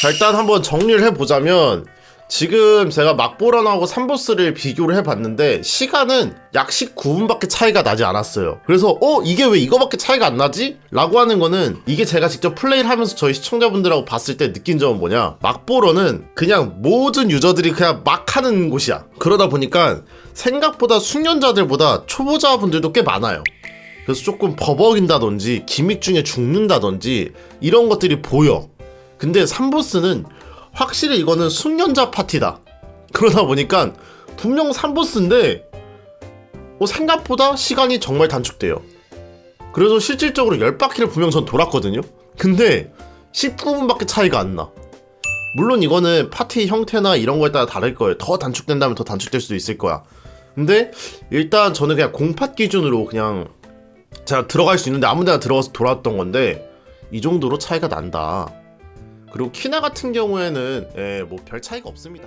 자, 일단 한번 정리를 해보자면 지금 제가 막보런하고 3보스를 비교를 해봤는데 시간은 약 19분밖에 차이가 나지 않았어요. 그래서 어 이게 왜 이거밖에 차이가 안 나지? 라고 하는 거는 이게 제가 직접 플레이를 하면서 저희 시청자분들하고 봤을 때 느낀 점은 뭐냐 막보런은 그냥 모든 유저들이 그냥 막 하는 곳이야. 그러다 보니까 생각보다 숙련자들보다 초보자분들도 꽤 많아요. 그래서 조금 버벅인다든지 기믹 중에 죽는다든지 이런 것들이 보여. 근데 3보스는 확실히 이거는 숙련자 파티다. 그러다 보니까 분명 3보스인데 뭐 생각보다 시간이 정말 단축돼요. 그래서 실질적으로 10바퀴를 분명 전 돌았거든요. 근데 19분밖에 차이가 안 나. 물론 이거는 파티 형태나 이런 거에 따라 다를 거예요. 더 단축된다면 더 단축될 수도 있을 거야. 근데 일단 저는 그냥 공팟 기준으로 그냥 제가 들어갈 수 있는데 아무 데나 들어가서 돌았던 건데 이 정도로 차이가 난다. 그리고 키나 같은 경우에는 예, 뭐 별 차이가 없습니다.